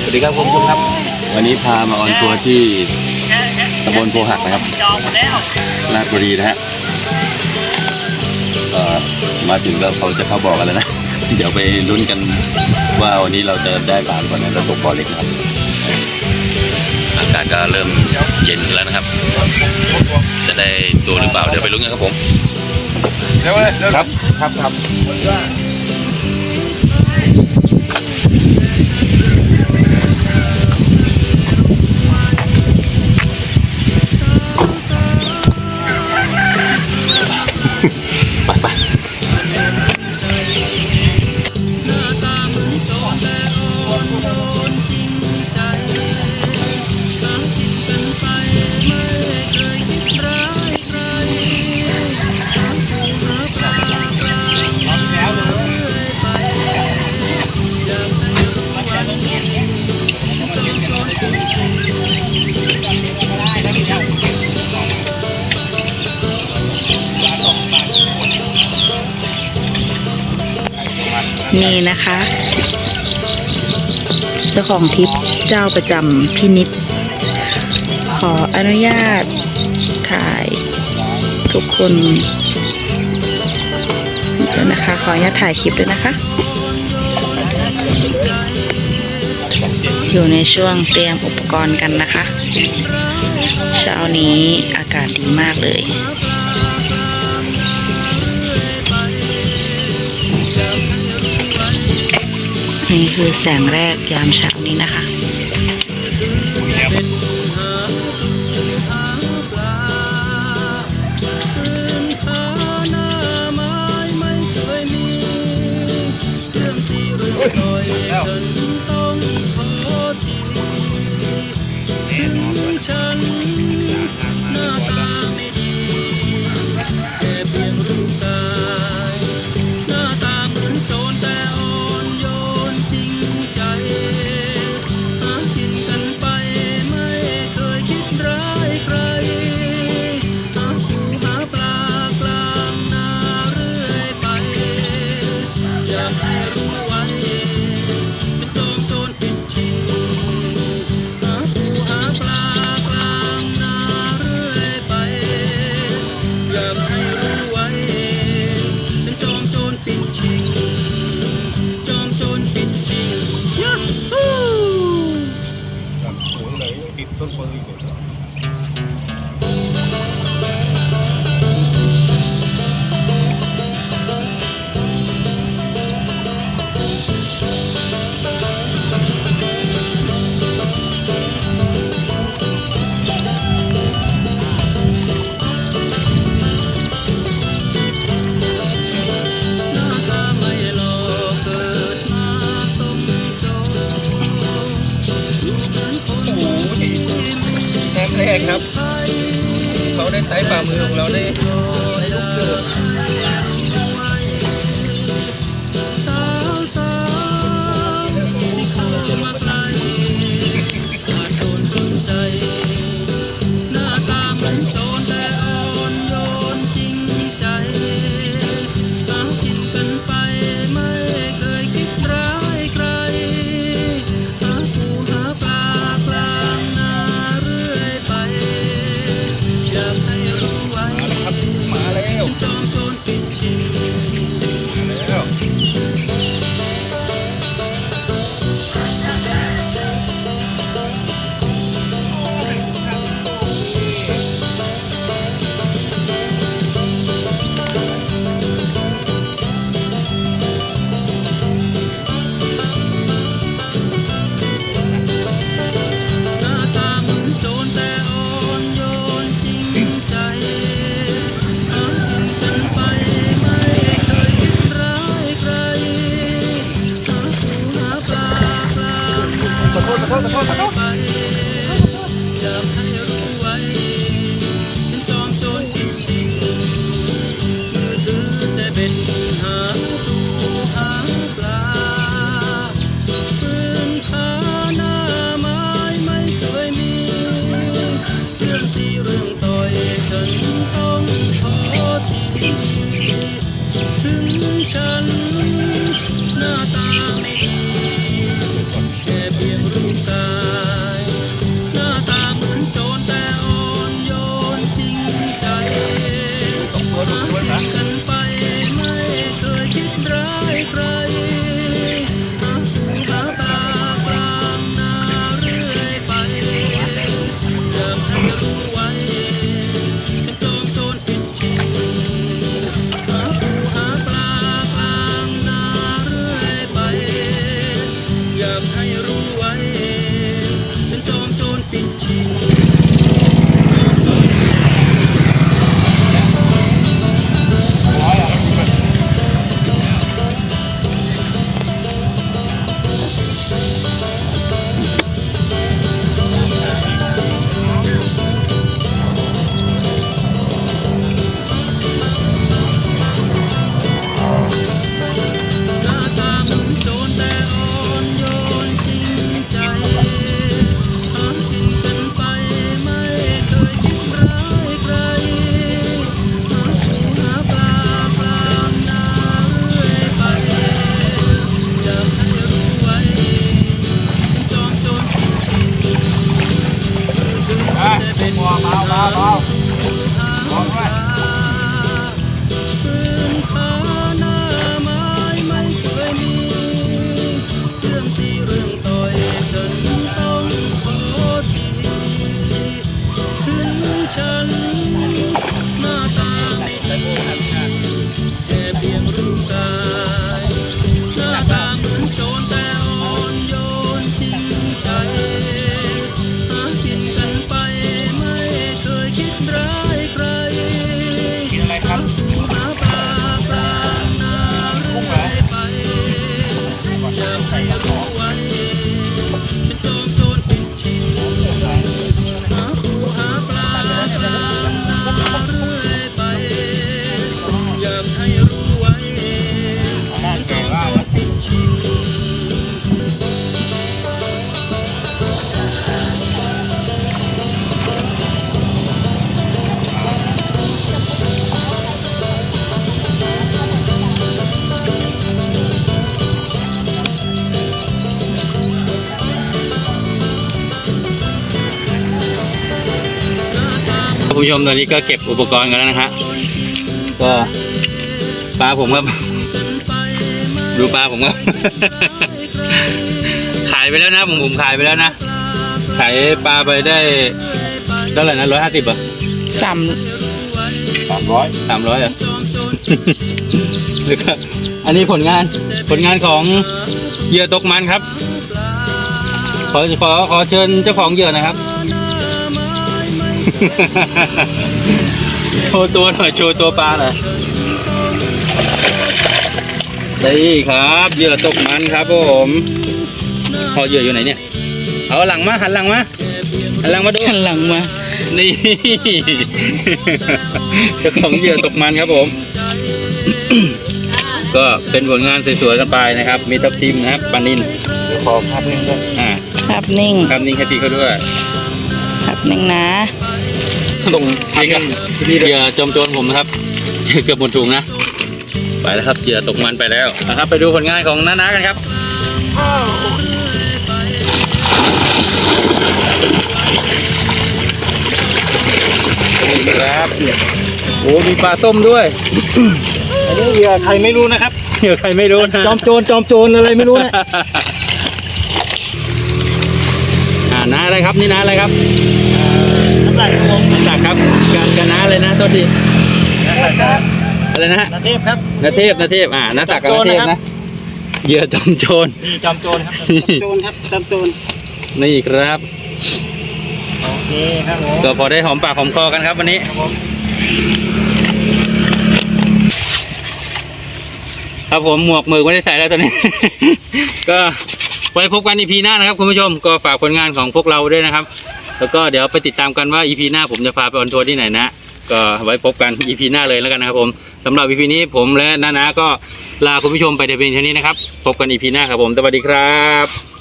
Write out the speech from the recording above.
สวัสดีครับคุณผู้ชมครับ วันนี้พามาออนทัวร์ที่ตำบลโพหักนะครับจองหมดแล้วราชบุรีนะฮะเอ่อมาถึงก็เขาจะเข้าบอกกันแล้วนะ เดี๋ยวไปลุ้นกันว่าวันนี้เราจะได้ปลาก่อนนะเราตกปลาเล็กนะครับอากาศก็เริ่มเย็นแล้วนะครับ จะได้ตัวหรือเปล่าเดี๋ยวไปลุ้นกันครับผม เร็วเลยเร็วครับ ครับครับ นี่นะคะ เจ้าของทิปเจ้าประจำพี่นิดขออนุญาตถ่ายทุกคนดี๋ยนะคะ ขออนุญาตถ่ายคลิปด้วยนะคะ อยู่ในช่วงเตรียมอุปกรณ์กันนะคะ เช้านี้อากาศดีมากเลย นี่คือแสงแรกยามเช้านี้นะคะ เขาได้ใช้ฝ่ามือของเราได้ได้ลุกเดือ ไม่รู้ คุณผู้ชมตอนนี้ก็เก็บอุปกรณ์กันแล้วนะฮะก็ปลาผมครับดูปลาผมครับขายไปแล้วนะผมผมขายไปแล้วนะขายปลาไปได้เท่าไหร่นะร้อยห้าสิบอะสามสามร้อยสามร้อยอะแล้วก็อันนี้ผลงานผลงานของเหยื่อตกมันครับ ขอขอขอเชิญเจ้าของเหยื่อหนะครับ โชว์ตัวหน่อยโชว์ตัวปลาหน่อยนี่ครับเหยื่อตกมันครับผมพอเหยื่ออยู่ไหนเนี่ย เอาหลังมาหันหลังมาหันหลังมาดูหันหลังมา นี่เจ้าของเหยื่อตกมันครับผม ก็เป็นผลงานสวยๆกันไปนะครับ มีทับทิมนะครับปลานินเดี๋ยวขอภาพนิ่งด้วยอ่าภาพนิ่งภาพนิ่งให้พี่เขาด้วยภาพนิ่งนะ ตรงนี่ครับเหยื่อจอมโจรผมนะครับเกือบหมดถุงนะ ไปแล้วครับเหยื่อตกมันไปแล้วนะครับ ไปดูผลงานของน้าๆกันครับนี่ครับโอ้มีปลาส้มด้วย อันนี้เหยื่อใครไม่รู้นะครับเหยื่อใครไม่รู้นะจอมโจรจอมโจรอะไรไม่รู้นะอ่าน้าอะไรครับนี่น้าอะไรครับใส่ครับผมน้าศักดิ์ ครับกันกันน้าเลยนะโทษทีอะไรนะฮะนาเทพครับนาเทพนาเทพอ่านาศักดิ์กับนาเทพนะเหยื่อจอมโจรนี่จอมโจรครับจอมโจรครับจอมโจรนี่ครับโอเคครับผมก็พอได้หอมปากหอมคอกันครับวันนี้ครับผมครับผมหมวกมือไม่ได้ใส่แล้วตอนนี้ ก็ไว้พบกันอีพีหน้านะครับคุณผู้ชมก็ฝากผลงานของพวกเราด้วยนะครับ แล้วก็เดี๋ยวไปติดตามกันว่าอีพีหน้าผมจะพาไปออนทัวร์ที่ไหนนะ ก็ไว้พบกันอีพีหน้าเลยแล้วกันนะครับผมสำหรับอีพีนี้ผมและน้าๆก็ลาคุณผู้ชมไปแต่เพียงเท่านี้นะครับ พบกันอีพีหน้าครับผม สวัสดีครับ